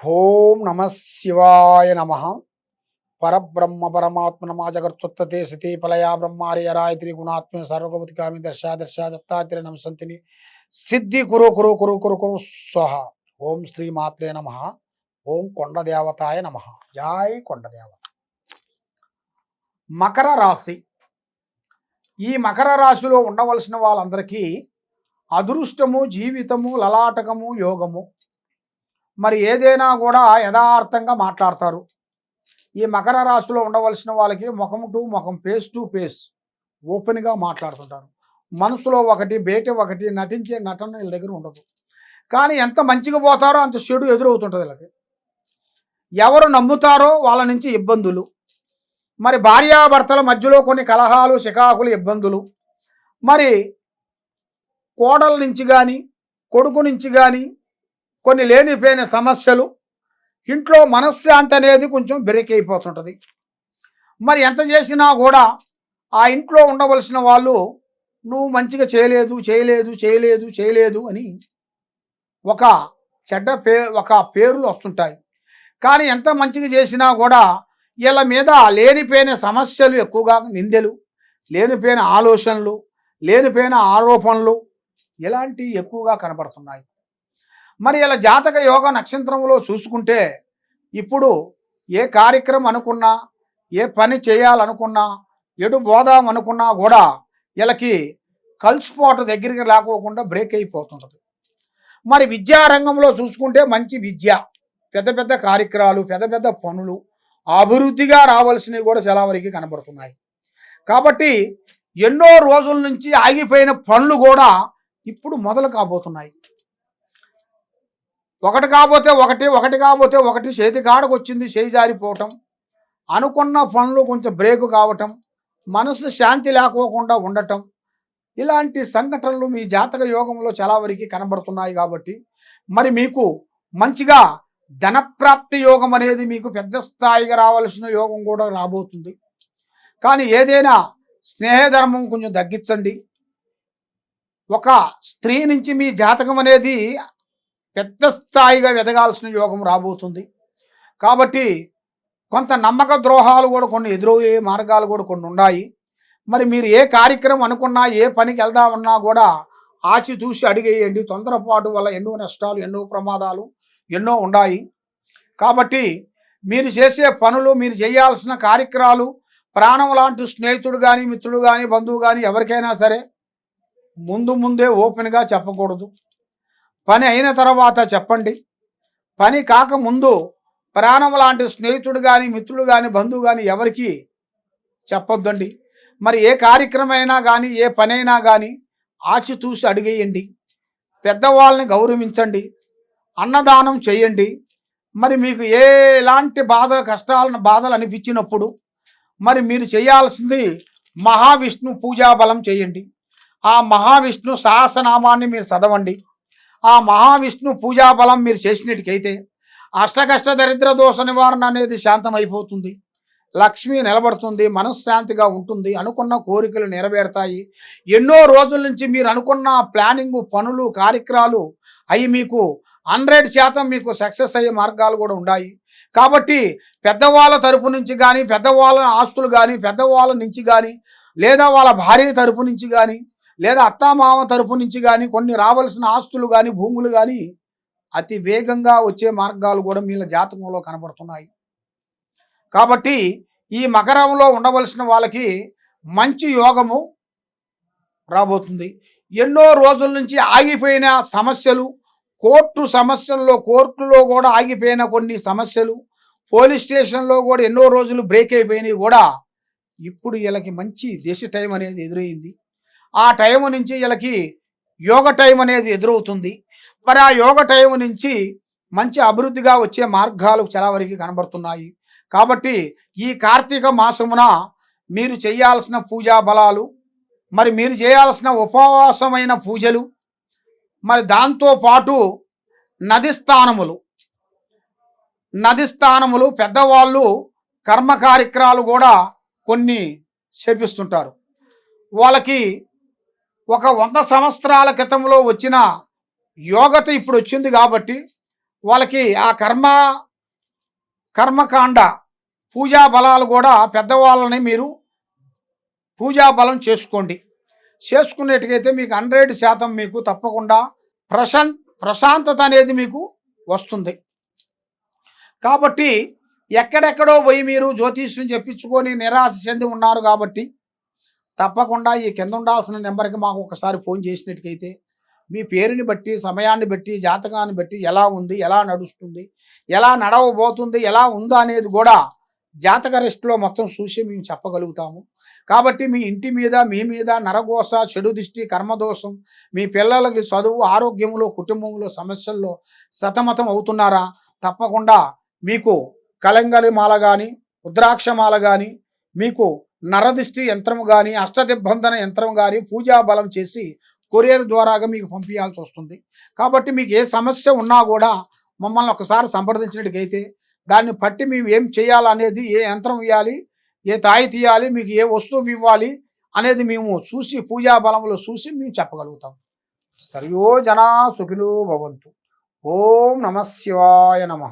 ఓం నమ శివాయ నమ. పరబ్రహ్మ పరమాత్మ నమా జగత్తుత్తే సతి పలయా బ్రహ్మార్య రాయత్రి గుణాత్మ సర్వగవతి కామి దర్శ దర్శ దత్తాత్రేయ నమసంతిని సిద్ధి కురు కురు కురు కురు కురు స్వహ. ఓం శ్రీ మాత్రే నమ. ఓం కొండ దేవతాయ నమ. జాయ్ కొండ దేవత మకర రాశి. ఈ మకర రాశిలో ఉండవలసిన వాళ్ళందరికీ అదృష్టము జీవితము లలాటకము యోగము మరి ఏదైనా కూడా యథార్థంగా మాట్లాడతారు. ఈ మకర రాశిలో ఉండవలసిన వాళ్ళకి ముఖం టు ముఖం ఫేస్ టు ఫేస్ ఓపెన్గా మాట్లాడుతుంటారు. మనసులో ఒకటి బయట ఒకటి నటించే నటన వీళ్ళ దగ్గర ఉండదు. కానీ ఎంత మంచిగా పోతారో అంత చెడు ఎదురవుతుంటుంది వీళ్ళకి. ఎవరు నమ్ముతారో వాళ్ళ నుంచి ఇబ్బందులు. మరి భార్యాభర్తల మధ్యలో కొన్ని కలహాలు చికాకులు ఇబ్బందులు. మరి కోడల నుంచి కానీ కొడుకు నుంచి కానీ కొన్ని లేనిపోయిన సమస్యలు ఇంట్లో మనశ్శాంతి అనేది కొంచెం బ్రేక్ అయిపోతుంటుంది మరి ఎంత చేసినా కూడా ఆ ఇంట్లో ఉండవలసిన వాళ్ళు నువ్వు మంచిగా చేయలేదు చేయలేదు చేయలేదు చేయలేదు అని ఒక చెడ్డ పే ఒక పేర్లు వస్తుంటాయి. కానీ ఎంత మంచిగా చేసినా కూడా వీళ్ళ మీద లేనిపోయిన సమస్యలు ఎక్కువగా నిందెలు లేనిపోయిన ఆలోచనలు లేనిపోయిన ఆరోపణలు ఇలాంటివి ఎక్కువగా కనబడుతున్నాయి. మరి ఇలా జాతక యోగ నక్షత్రంలో చూసుకుంటే ఇప్పుడు ఏ కార్యక్రమం అనుకున్నా ఏ పని చేయాలనుకున్నా ఎటు పోదాం అనుకున్నా కూడా వీళ్ళకి కలిసిపోట దగ్గరికి రాకోకుండా బ్రేక్ అయిపోతుంటుంది. మరి విద్యారంగంలో చూసుకుంటే మంచి విద్య పెద్ద పెద్ద కార్యక్రమాలు పెద్ద పెద్ద పనులు అభివృద్ధిగా రావాల్సినవి కూడా చాలా వరకు కనబడుతున్నాయి. కాబట్టి ఎన్నో రోజుల నుంచి ఆగిపోయిన పనులు కూడా ఇప్పుడు మొదలు కాబోతున్నాయి. ఒకటి కాకపోతే ఒకటి ఒకటి కాకపోతే ఒకటి చేతి కాడకు వచ్చింది చేయి జారిపోవటం. అనుకున్న పనులు కొంచెం బ్రేక్ కావటం మనసు శాంతి లేకోకుండా ఉండటం. ఇలాంటి సంఘటనలు మీ జాతక యోగంలో చాలా వరకు కనబడుతున్నాయి కాబట్టి మరి మీకు మంచిగా ధనప్రాప్తి యోగం అనేది మీకు పెద్ద స్థాయిగా రావాల్సిన యోగం కూడా రాబోతుంది. కానీ ఏదైనా స్నేహధర్మం కొంచెం తగ్గించండి. ఒక స్త్రీ నుంచి మీ జాతకం అనేది పెద్ద స్థాయిగా ఎదగాల్సిన యోగం రాబోతుంది. కాబట్టి కొంత నమ్మక ద్రోహాలు కూడా కొన్ని ఎదురయ్యే మార్గాలు కూడా కొన్ని ఉన్నాయి. మరి మీరు ఏ కార్యక్రమం అనుకున్నా ఏ పనికి వెళ్దామన్నా కూడా ఆచితూసి అడిగేయండి. తొందరపాటు వల్ల ఎన్నో నష్టాలు ఎన్నో ప్రమాదాలు ఎన్నో ఉన్నాయి. కాబట్టి మీరు చేసే పనులు మీరు చేయాల్సిన కార్యక్రమాలు ప్రాణం లాంటి స్నేహితుడు కానీ మిత్రుడు కానీ బంధువు కానీ ఎవరికైనా సరే ముందు ముందే ఓపెన్గా చెప్పకూడదు. పని అయిన తర్వాత చెప్పండి. పని కాకముందు ప్రాణం లాంటి స్నేహితుడు కానీ మిత్రుడు కానీ బంధువు కానీ ఎవరికి చెప్పొద్దండి. మరి ఏ కార్యక్రమం అయినా కానీ ఏ పనైనా కానీ ఆచితూసి అడిగేయండి. పెద్దవాళ్ళని గౌరవించండి. అన్నదానం చేయండి. మరి మీకు ఏ ఎలాంటి బాధలు కష్టాలను బాధలు అనిపించినప్పుడు మరి మీరు చేయాల్సింది మహావిష్ణు పూజా బలం చేయండి. ఆ మహావిష్ణు సహస్రనామాన్ని మీరు చదవండి. ఆ మహావిష్ణు పూజాబలం మీరు చేసినట్టుకైతే అష్టకష్ట దరిద్ర దోష నివారణ అనేది శాంతం అయిపోతుంది లక్ష్మి నిలబడుతుంది మనశ్శాంతిగా ఉంటుంది అనుకున్న కోరికలు నెరవేరుతాయి. ఎన్నో రోజుల నుంచి మీరు అనుకున్న ప్లానింగ్ పనులు కార్యక్రమాలు అవి మీకు హండ్రెడ్ శాతం మీకు సక్సెస్ అయ్యే మార్గాలు కూడా ఉన్నాయి. కాబట్టి పెద్దవాళ్ళ తరపు నుంచి కానీ పెద్దవాళ్ళ ఆస్తులు కానీ పెద్దవాళ్ళ నుంచి కానీ లేదా వాళ్ళ భార్య తరపు నుంచి కానీ లేదా అత్తామామ తరపు నుంచి కానీ కొన్ని రావాల్సిన ఆస్తులు కానీ భూములు కానీ అతి వేగంగా వచ్చే మార్గాలు కూడా మీ జాతకంలో కనబడుతున్నాయి. కాబట్టి ఈ మకరంలో ఉండవలసిన వాళ్ళకి మంచి యోగము రాబోతుంది. ఎన్నో రోజుల నుంచి ఆగిపోయిన సమస్యలు కోర్టు సమస్యల్లో కోర్టులో కూడా ఆగిపోయిన కొన్ని సమస్యలు పోలీస్ స్టేషన్లో కూడా ఎన్నో రోజులు బ్రేక్ అయిపోయినాయి కూడా ఇప్పుడు వీళ్ళకి మంచి దిశ టైం అనేది ఎదురైంది. ఆ టైం నుంచి వీళ్ళకి యోగ టైం అనేది ఎదురవుతుంది. మరి ఆ యోగ టైం నుంచి మంచి అభివృద్ధిగా వచ్చే మార్గాలు చాలా వరకు కనబడుతున్నాయి. కాబట్టి ఈ కార్తీక మాసమున మీరు చేయాల్సిన పూజా బలాలు మరి మీరు చేయాల్సిన ఉపవాసమైన పూజలు మరి దాంతోపాటు నది స్థానములు నది స్థానములు పెద్దవాళ్ళు కర్మ కార్యక్రమాలు కూడా కొన్ని చేపిస్తుంటారు. వాళ్ళకి ఒక వంద సంవత్సరాల క్రితంలో వచ్చిన యోగత ఇప్పుడు వచ్చింది కాబట్టి వాళ్ళకి ఆ కర్మ కర్మకాండ పూజా బలాలు కూడా పెద్దవాళ్ళని మీరు పూజా బలం చేసుకోండి. చేసుకునేట్టుకైతే మీకు హండ్రెడ్ శాతం మీకు తప్పకుండా ప్రశాంత్ ప్రశాంతత అనేది మీకు వస్తుంది. కాబట్టి ఎక్కడెక్కడో పోయి మీరు జ్యోతిష్యం చెప్పించుకొని నిరాశ చెంది ఉన్నారు కాబట్టి తప్పకుండా ఈ కింద ఉండాల్సిన నెంబర్కి మాకు ఒకసారి ఫోన్ చేసినట్టుకైతే మీ పేరుని బట్టి సమయాన్ని బట్టి జాతకాన్ని బట్టి ఎలా ఉంది ఎలా నడుస్తుంది ఎలా నడవబోతుంది ఎలా ఉందా అనేది కూడా జాతక రెస్ట్లో మొత్తం చూసి మేము చెప్పగలుగుతాము. కాబట్టి మీ ఇంటి మీద మీ మీద నరగోస చెడు దిష్టి కర్మదోషం మీ పిల్లలకి చదువు ఆరోగ్యంలో కుటుంబంలో సమస్యల్లో సతమతం అవుతున్నారా? తప్పకుండా మీకు కలంగలి మాల కానీ రుద్రాక్షమాల కానీ మీకు నరదిష్టి యంత్రం కానీ అష్టదిబ్బంధన యంత్రం కానీ పూజా బలం చేసి కొరియర్ ద్వారాగా మీకు పంపించాల్సి వస్తుంది. కాబట్టి మీకు ఏ సమస్య ఉన్నా కూడా మమ్మల్ని ఒకసారి సంప్రదించినట్టుకైతే దాన్ని బట్టి మేము ఏం చేయాలనేది ఏ యంత్రం ఇవ్వాలి ఏ తాయి తీయాలి మీకు ఏ వస్తువు ఇవ్వాలి అనేది మేము చూసి పూజా బలంలో చూసి మేము చెప్పగలుగుతాం. సర్వో జనా సుఖిలో భవంతు. ఓం నమ శివాయ నమ.